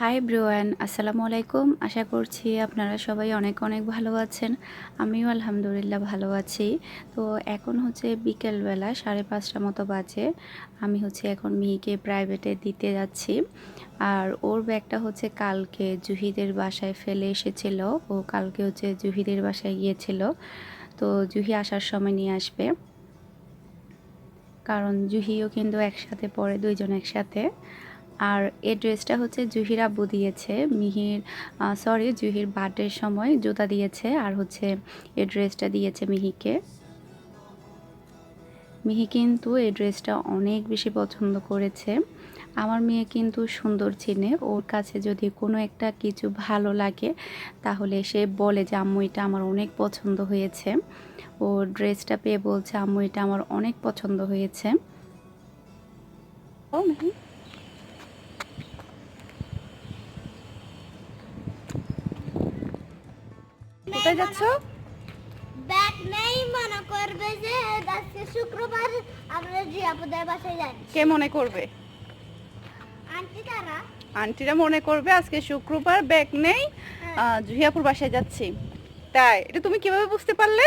High ব্রোয়ান আসসালামু আলাইকুম। আশা করছি আপনারা সবাই অনেক অনেক ভালো আছেন। আমিও আলহামদুলিল্লাহ ভালো আছি। তো এখন হচ্ছে বিকেলবেলা, সাড়ে পাঁচটা মতো বাজে। আমি হচ্ছে এখন মেয়েকে প্রাইভেটে দিতে যাচ্ছি। আর ওর ব্যাগটা হচ্ছে কালকে জুহিদের বাসায় ফেলে এসেছিল। ও কালকে হচ্ছে জুহিদের বাসায় গিয়েছিল। তো জুহি আসার সময় নিয়ে আসবে। কারণ জুহিও কিন্তু একসাথে পড়ে, দুইজন একসাথে। আর এই ড্রেসটা হচ্ছে জুহির আব্বু দিয়েছে, মিহির সরি জুহির বার্থডের সময় জুতা দিয়েছে আর হচ্ছে এই ড্রেসটা দিয়েছে মিহিকে। মিহি কিন্তু এই ড্রেসটা অনেক বেশি পছন্দ করেছে। আমার মেয়ে কিন্তু সুন্দর চিনে, ওর কাছে যদি কোনো একটা কিছু ভালো লাগে, তাহলে সে বলে যে, আম্মু, এটা আমার অনেক পছন্দ হয়েছে। ও ড্রেসটা পেয়ে বলছে, আম্মু, এটা আমার অনেক পছন্দ হয়েছে। ও মিহি। কোথায় যাচ্ছ? ব্যাগ নেই মনে করবে যে আজকে শুক্রবার আমরা জিয়াপুদের বাসায় যাই কে মনে করবে? আন্টি তারা আন্টিরা মনে করবে আজকে শুক্রবার ব্যাগ নেই হ্যাঁ। জুহিয়াপুর বাসায় যাচ্ছি। তাই এটা তুমি কীভাবে বুঝতে পারলে?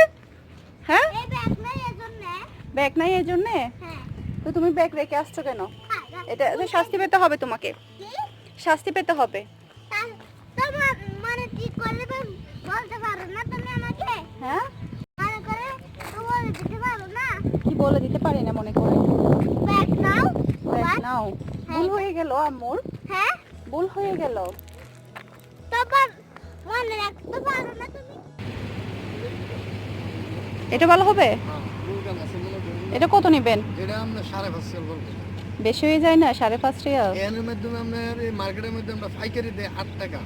হ্যাঁ? এই ব্যাগ নেই এজন্য। ব্যাগ নাই এই জন্যে হ্যাঁ। তো তুমি ব্যাগ রেখে আসছো কেন? হ্যাঁ, এটা শাস্তি পেতে হবে তোমাকে। শাস্তি পেতে হবে। মানে কি করবে বলতে পারো না তুমি আমাকে? হ্যাঁ? করে তো বলে দিতে পারো না? কি বলে দিতে পারি না মনে করে? নাও ব্যাগ নাও। ভুল হয়ে। গেল আম্মুর। হ্যাঁ? ভুল হয়ে গেল। তারপর মনে রাখতে পারো না তুমি? এটা ভালো হবে? হ্যাঁ। এটা কত নেবেন? এটা আমরা সাড়ে পাঁচশো বলব। বেশি হয়ে যায় না সাড়ে পাঁচ রিয়াল? এর মাধ্যমে আপনার মার্কেটের মধ্যে আমরা পাইকারি দেয় আট টাকা।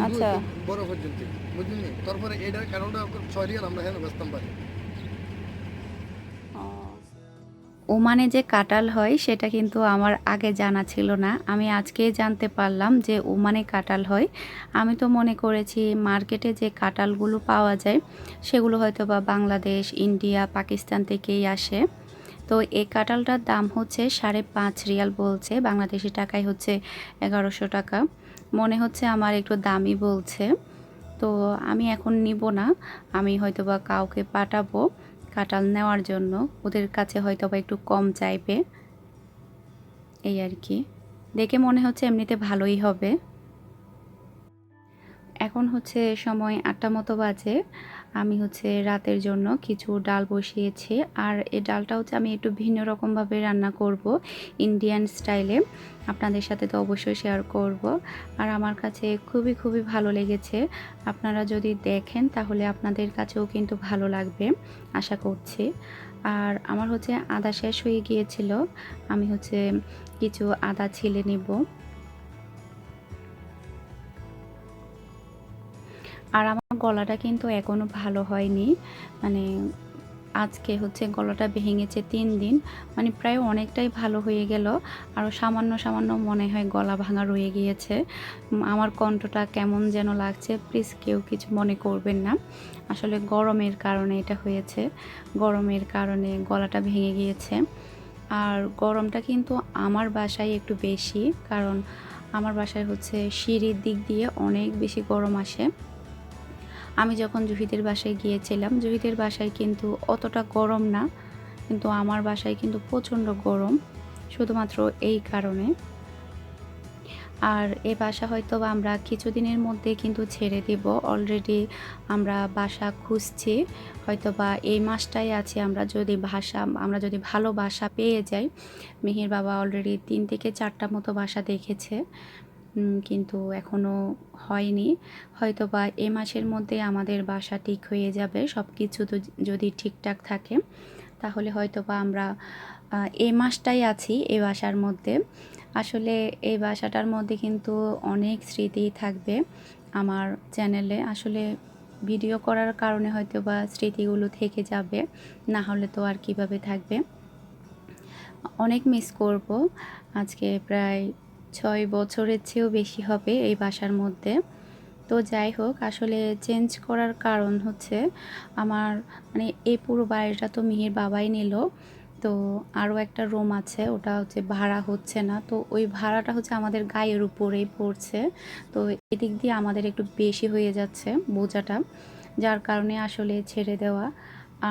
আচ্ছা। বড় পর্যন্ত। বুঝলেন? তারপরে এটার কারণটা আমরা হ্যাঁ পারি। ওমানে যে কাটাল হয় সেটা কিন্তু আমার আগে জানা ছিল না। আমি আজকেই জানতে পারলাম যে ওমানে কাটাল হয়। আমি তো মনে করেছি মার্কেটে যে কাটালগুলো পাওয়া যায় সেগুলো হয়তো বা বাংলাদেশ ইন্ডিয়া পাকিস্তান থেকেই আসে। তো এই কাঁঠালটার দাম হচ্ছে সাড়ে পাঁচ রিয়াল বলছে বাংলাদেশি টাকায় হচ্ছে এগারোশো টাকা। মনে হচ্ছে আমার একটু দামি বলছে। তো আমি এখন নিব না। আমি হয়তো বা কাউকে পাঠাবো কাটাল নেওয়ার জন্য। ওদের কাছে হয়তো বা একটু কম চাইবে। এই আর কি। দেখে মনে হচ্ছে এমনিতে ভালোই হবে। এখন হচ্ছে সময় আটটা মতো বাজে। আমি হচ্ছে রাতের জন্য কিছু ডাল বসিয়েছি। আর এই ডালটা হচ্ছে আমি একটু ভিন্ন রকমভাবে রান্না করব ইন্ডিয়ান স্টাইলে। আপনাদের সাথে তো অবশ্যই শেয়ার করব। আর আমার কাছে খুবই খুবই ভালো লেগেছে। আপনারা যদি দেখেন তাহলে আপনাদের কাছেও কিন্তু ভালো লাগবে, আশা করছি। আর আমার হচ্ছে আদা শেষ হয়ে গিয়েছিল। আমি হচ্ছে কিছু আদা ছিলে নিব। আর আমার গলাটা কিন্তু এখনও ভালো হয়নি। মানে আজকে হচ্ছে গলাটা ভেঙেছে তিন দিন। মানে প্রায় অনেকটাই ভালো হয়ে গেল। আরও সামান্য সামান্য মনে হয় গলা ভাঙা রয়ে গিয়েছে। আমার কণ্ঠটা কেমন যেন লাগছে প্লিজ কেউ কিছু মনে করবেন না। আসলে গরমের কারণে এটা হয়েছে। গরমের কারণে গলাটা ভেঙে গিয়েছে। আর গরমটা কিন্তু আমার বাসায় একটু বেশি, কারণ আমার বাসায় হচ্ছে সিঁড়ির দিক দিয়ে অনেক বেশি গরম আসে। আমি যখন জুহিদের বাসায় গিয়েছিলাম, জুহিদের বাসায় কিন্তু অতটা গরম না, কিন্তু আমার বাসায় কিন্তু প্রচণ্ড গরম, শুধুমাত্র এই কারণে। আর এ বাসা হয়তো আমরা কিছুদিনের মধ্যে কিন্তু ছেড়ে দিব অলরেডি আমরা বাসা খুঁজছি হয়তো বা এই মাসটাই আছে আমরা যদি ভাষা, আমরা যদি ভালো বাসা পেয়ে যাই। মিহির বাবা অলরেডি তিন থেকে চারটা মতো বাসা দেখেছে। কিন্তু এখনও হয়নি। হয়তো বা এ মাসের মধ্যে আমাদের বাসা ঠিক হয়ে যাবে সব কিছু তো যদি ঠিকঠাক থাকে, তাহলে হয়তো বা আমরা এ মাসটাই আছি এই বাসার মধ্যে। আসলে এই বাসাটার মধ্যে কিন্তু অনেক স্মৃতি থাকবে আমার চ্যানেলে। আসলে ভিডিও করার কারণে হয়তো বা স্মৃতিগুলো থেকে যাবে, না হলে তো আর কীভাবে থাকবে। অনেক মিস করব। আজকে প্রায় ছয় বছরের চেয়েও বেশি হবে এই বাসার মধ্যে। তো যাই হোক, আসলে চেঞ্জ করার কারণ হচ্ছে আমার মানে এই পুরো বাড়িটা তো মিহির বাবাই নিল। তো আরও একটা রুম আছে, ওটা হচ্ছে ভাড়া হচ্ছে না। তো ওই ভাড়াটা হচ্ছে আমাদের গায়ের উপরেই পড়ছে। তো এদিক দিয়ে আমাদের একটু বেশি হয়ে যাচ্ছে বোঝাটা, যার কারণে আসলে ছেড়ে দেওয়া।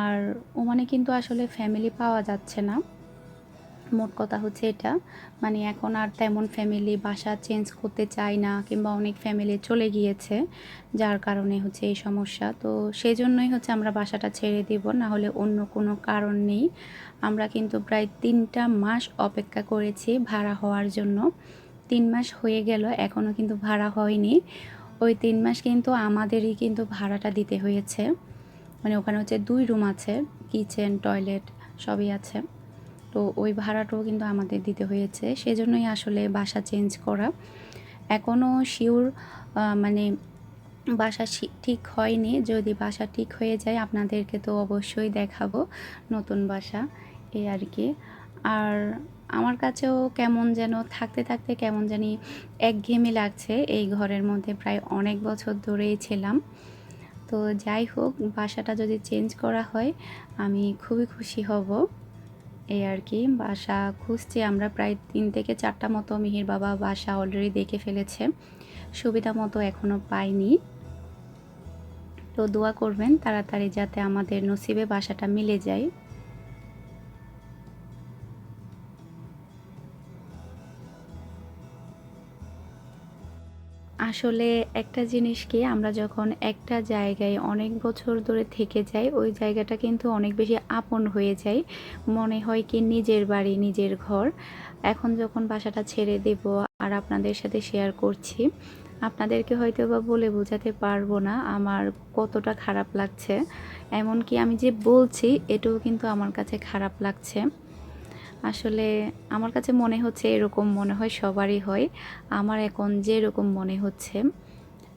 আর ওমানে কিন্তু আসলে ফ্যামিলি পাওয়া যাচ্ছে না। মোট কথা হচ্ছে এটা। মানে এখন আর তেমন ফ্যামিলি বাসা চেঞ্জ করতে চায় না কিংবা অনেক ফ্যামিলি চলে গিয়েছে, যার কারণে হচ্ছে এই সমস্যা। তো সেই জন্যই হচ্ছে আমরা বাসাটা ছেড়ে দিব, না হলে অন্য কোনো কারণ নেই। আমরা কিন্তু প্রায় তিনটা মাস অপেক্ষা করেছি ভাড়া হওয়ার জন্য। তিন মাস হয়ে গেল এখনও কিন্তু ভাড়া হয়নি। ওই তিন মাস কিন্তু আমাদেরই কিন্তু ভাড়াটা দিতে হয়েছে। মানে ওখানে হচ্ছে দুই রুম আছে কিচেন টয়লেট সবই আছে। তো ওই ভাড়াটাও কিন্তু আমাদের দিতে হয়েছে। সেজন্যই আসলে বাসা চেঞ্জ করা। এখনও শিওর মানে বাসা ঠিক হয়নি। যদি বাসা ঠিক হয়ে যায়, আপনাদেরকে তো অবশ্যই দেখাবো নতুন বাসা। এই আর কি। আর আমার কাছেও কেমন যেন, থাকতে থাকতে কেমন জানি একঘেয়েমি লাগছে। এই ঘরের মধ্যে প্রায় অনেক বছর ধরেই ছিলাম। তো যাই হোক, বাসাটা যদি চেঞ্জ করা হয়, আমি খুবই খুশি হব। এই আর কি। বাসা খুঁজছি আমরা প্রায় তিন থেকে চারটা মতো মিহির বাবা বাসা অলরেডি দেখে ফেলেছে। সুবিধা মতো এখনও পাইনি। তো দোয়া করবেন তাড়াতাড়ি যাতে আমাদের নসিবে বাসাটা মিলে যায়। আসলে একটা জিনিস কি, আমরা যখন একটা জায়গায় অনেক বছর ধরে থেকে যাই, ওই জায়গাটা কিন্তু অনেক বেশি আপন হয়ে যায় মনে হয় কি নিজের বাড়ি, নিজের ঘর। এখন যখন বাসাটা ছেড়ে দেব আর আপনাদের সাথে শেয়ার করছি, আপনাদেরকে হয়তো বা বলে বোঝাতে পারব না আমার কতটা খারাপ লাগছে। এমনকি আমি যে বলছি, এটাও কিন্তু আমার কাছে খারাপ লাগছে। আসলে আমার কাছে মনে হচ্ছে এরকম মনে হয় সবারই হয়। আমার এখন যেরকম মনে হচ্ছে,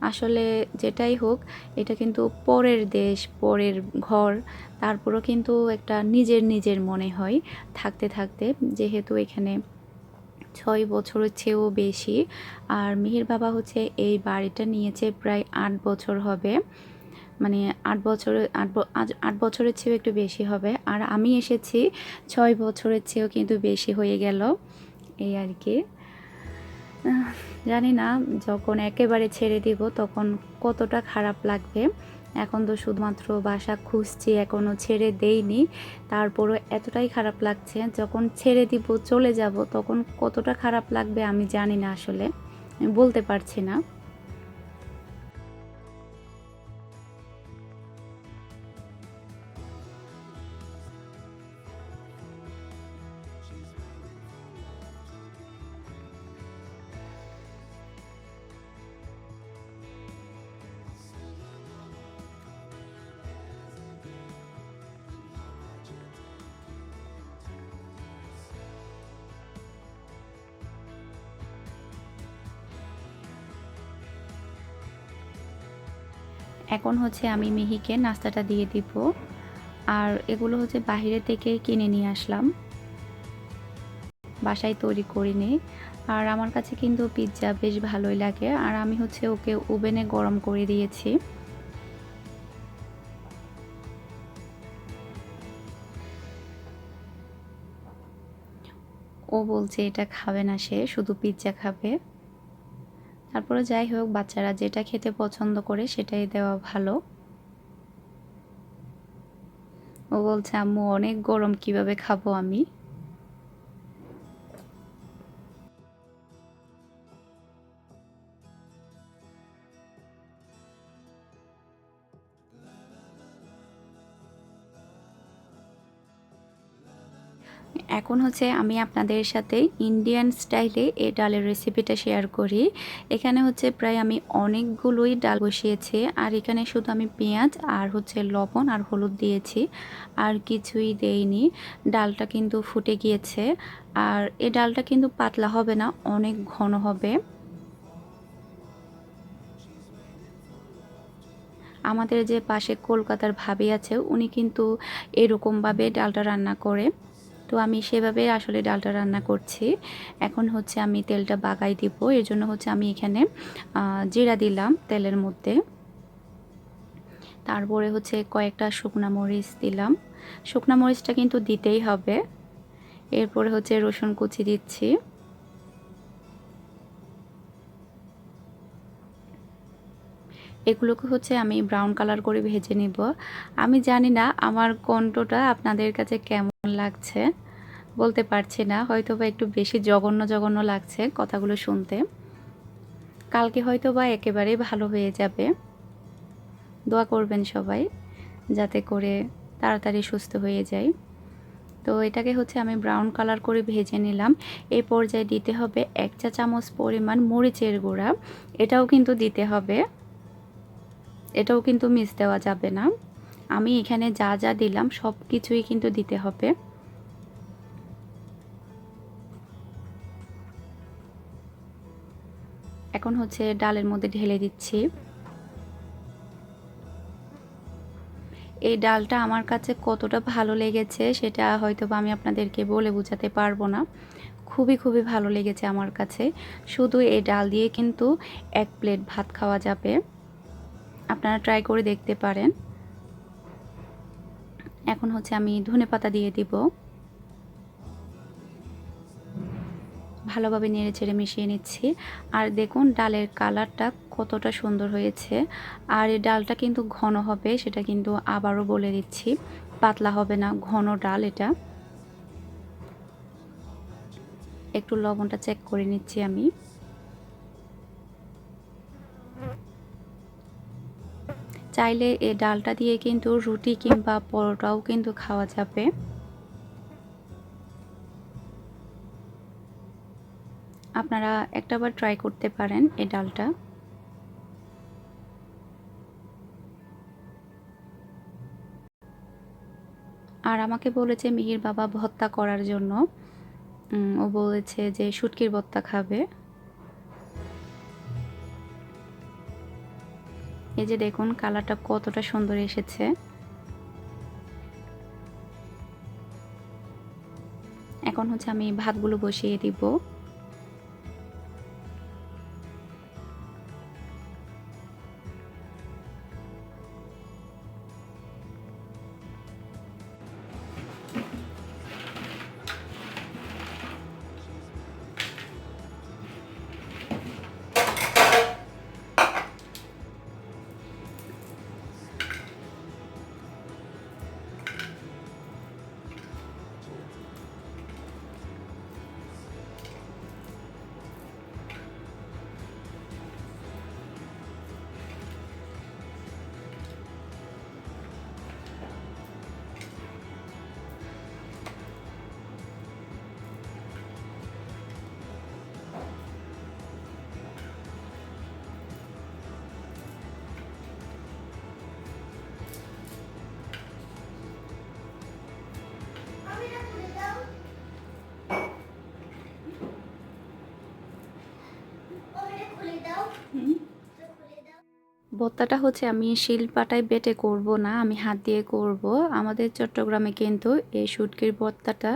আসলে যেটাই হোক, এটা কিন্তু পরের দেশ, পরের ঘর, তারপরও কিন্তু একটা নিজের নিজের মনে হয় থাকতে থাকতে। যেহেতু এখানে ছয় বছরের চেয়েও বেশি, আর মিহির বাবা হচ্ছে এই বাড়িটা নিয়েছে প্রায় আট বছর হবে। মানে আট বছরের আট আট বছরের চেয়েও একটু বেশি হবে। আর আমি এসেছি, ছয় বছরের চেয়েও কিন্তু বেশি হয়ে গেল। এই আর কি। জানি না, যখন একেবারে ছেড়ে দিব, তখন কতটা খারাপ লাগবে। এখন তো শুধুমাত্র বাসা খুঁজছি এখনও ছেড়ে দেইনি। তারপরও এতটাই খারাপ লাগছে, যখন ছেড়ে দিব, চলে যাব, তখন কতটা খারাপ লাগবে আমি জানি না আসলে। বলতে পারছি না। এখন হচ্ছে আমি মিহিকে নাস্তাটা দিয়ে দিব। আর এগুলো হচ্ছে বাইরে থেকে কিনে নিয়ে আসলাম। বাসায় তৈরি করি করিনি আর আমার কাছে কিন্তু পিৎজা বেশ ভালোই লাগে। আর আমি হচ্ছে ওকে ওভেনে গরম করে দিয়েছি। ও বলছে এটা খাবে না সে, শুধু পিৎজা খাবে। তারপরে যাই হোক, বাচ্চারা যেটা খেতে পছন্দ করে সেটাই দেওয়া ভালো। ও বলছে, আম্মু, অনেক গরম, কীভাবে খাব আমি? এখন হচ্ছে আমি আপনাদের সাথে ইন্ডিয়ান স্টাইলে এই ডালের রেসিপিটা শেয়ার করি। এখানে হচ্ছে প্রায় আমি অনেকগুলোই ডাল বসিয়েছি, আর এখানে শুধু আমি পেঁয়াজ আর হচ্ছে লবণ আর হলুদ দিয়েছি, আর কিছুই দেইনি। ডালটা কিন্তু ফুটে গিয়েছে, আর এই ডালটা কিন্তু পাতলা হবে না, অনেক ঘন হবে। আমাদের যে পাশে কলকাতার ভাবি আছে, উনি কিন্তু এরকমভাবে ডালটা রান্না করে। তো আমি সেভাবে আসলে ডালটা রান্না করছি। এখন হচ্ছে আমি তেলটা বাগাই দিব। এর জন্য হচ্ছে আমি এখানে জিরা দিলাম তেলের মধ্যে। তারপরে হচ্ছে কয়েকটা শুকনা মরিচ দিলাম। শুকনা মরিচটা কিন্তু দিতেই হবে। এরপরে হচ্ছে রসুন কুচি দিচ্ছি। এগুলোকে হচ্ছে আমি ব্রাউন কালার করে ভেজে নিব। আমি জানি না আমার কণ্ঠটা আপনাদের কাছে কেমন লাগছে, বলতে পারছি না হয়তো বা একটু বেশি জঘন্য জঘন্য লাগছে কথাগুলো শুনতে। কালকে হয়তো বা একেবারে ভালো হয়ে যাবে। দোয়া করবেন সবাই, যাতে করে তাড়াতাড়ি সুস্থ হয়ে যায়। তো এটাকে হচ্ছে আমি ব্রাউন কালার করে ভেজে নিলাম। এই পর্যায়ে দিতে হবে এক চা চামচ পরিমাণ মরিচের গুঁড়া। এটাও কিন্তু দিতে হবে। এটাও কিন্তু মিস দেওয়া যাবে না। আমি এখানে যা যা দিলাম, সব কিছুই কিন্তু দিতে হবে। এখন হচ্ছে ডালের মধ্যে ঢেলে দিচ্ছি। এই ডালটা আমার কাছে কতটা ভালো লেগেছে, সেটা হয়তো বা আমি আপনাদেরকে বলে বোঝাতে পারব না। খুবই খুবই ভালো লেগেছে আমার কাছে। শুধু এই ডাল দিয়ে কিন্তু এক প্লেট ভাত খাওয়া যাবে। আপনারা ট্রাই করে দেখতে পারেন। এখন হচ্ছে আমি ধনে পাতা দিয়ে দিব। ভালোভাবে নেড়ে চেড়ে মিশিয়ে নিচ্ছি। আর দেখুন, ডালের কালারটা কতটা সুন্দর হয়েছে। আর এই ডালটা কিন্তু ঘন হবে, সেটা কিন্তু আবারও বলে দিচ্ছি। পাতলা হবে না, ঘন ডাল এটা। একটু লবণটা চেক করে নিচ্ছি আমি। চাইলে এই ডালটা দিয়ে কিন্তু রুটি কিংবা পরোটাও কিন্তু খাওয়া যাবে। আপনারা একটাবার ট্রাই করতে পারেন এই ডালটা। আর আমাকে বলেছে মিহির বাবা ভত্তা করার জন্য। ও বলেছে যে শুটকির ভর্তা খাবে। এই যে দেখুন কালারটা কতটা সুন্দর এসেছে। এখন হচ্ছে আমি ভাতগুলো বসিয়ে দিব। ভর্তাটা হচ্ছে আমি শিলপাটায় বেটে করব না, আমি হাত দিয়ে করব। আমাদের চট্টগ্রামে কিন্তু এই শুটকির ভর্তাটা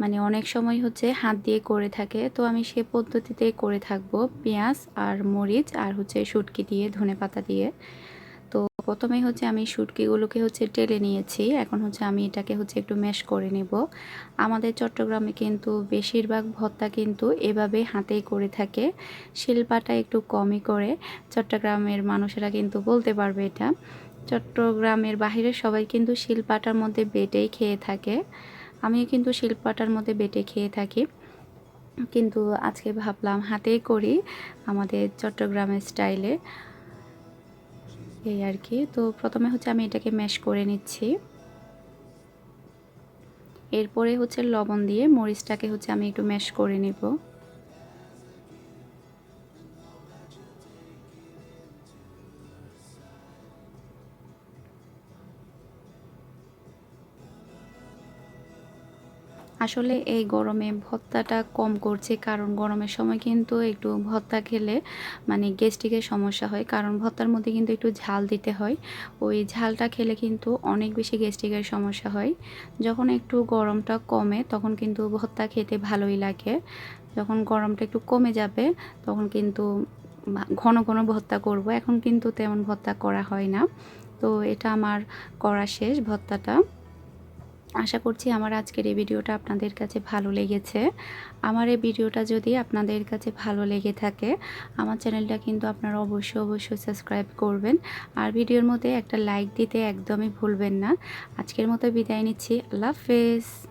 মানে অনেক সময় হচ্ছে হাত দিয়ে করে থাকে। তো আমি সে পদ্ধতিতেই করে থাকব পেঁয়াজ আর মরিচ আর হচ্ছে শুটকি দিয়ে ধনে পাতা দিয়ে। প্রথমেই হচ্ছে আমি শুটকিগুলোকে হচ্ছে টেলে নিয়েছি। এখন হচ্ছে আমি এটাকে হচ্ছে একটু ম্যাশ করে নেব। আমাদের চট্টগ্রামে কিন্তু বেশিরভাগ ভর্তা কিন্তু এভাবে হাতেই করে থাকে। শিলপাটা একটু কমই করে। চট্টগ্রামের মানুষেরা কিন্তু বলতে পারবে এটা। চট্টগ্রামের বাইরে সবাই কিন্তু শিলপাটার মধ্যে বেটেই খেয়ে থাকে। আমিও কিন্তু শিলপাটার মধ্যে বেটে খেয়ে থাকি। কিন্তু আজকে ভাবলাম হাতেই করি আমাদের চট্টগ্রামের স্টাইলে। এই আর কি। তো প্রথমে হচ্ছে আমি এটাকে ম্যাশ করে নিচ্ছি। এরপরে হচ্ছে লবণ দিয়ে মরিচটাকে হচ্ছে আমি একটু ম্যাশ করে নেব। আসলে এই গরমে ভত্তাটা কম করছি, কারণ গরমের সময় কিন্তু একটু ভত্তা খেলে মানে গ্যাস্ট্রিকের সমস্যা হয়, কারণ ভত্তার মধ্যে কিন্তু একটু ঝাল দিতে হয়। ওই ঝালটা খেলে কিন্তু অনেক বেশি গ্যাস্ট্রিকের সমস্যা হয়। যখন একটু গরমটা কমে, তখন কিন্তু ভত্তা খেতে ভালোই লাগে। যখন গরমটা একটু কমে যাবে, তখন কিন্তু ঘন ঘন ভত্তা করব। এখন কিন্তু তেমন ভত্তা করা হয় না। তো এটা আমার করা শেষ ভর্তাটা আশা করছি আমার আজকের এই ভিডিওটা আপনাদের কাছে ভালো লেগেছে। আমার এই ভিডিওটা যদি আপনাদের কাছে ভালো লেগে থাকে, আমার চ্যানেলটা কিন্তু আপনারা অবশ্যই অবশ্যই সাবস্ক্রাইব করবেন। আর ভিডিওর মধ্যে একটা লাইক দিতে একদমই ভুলবেন না। আজকের মতো বিদায় নিচ্ছি। আল্লাহ হাফেজ।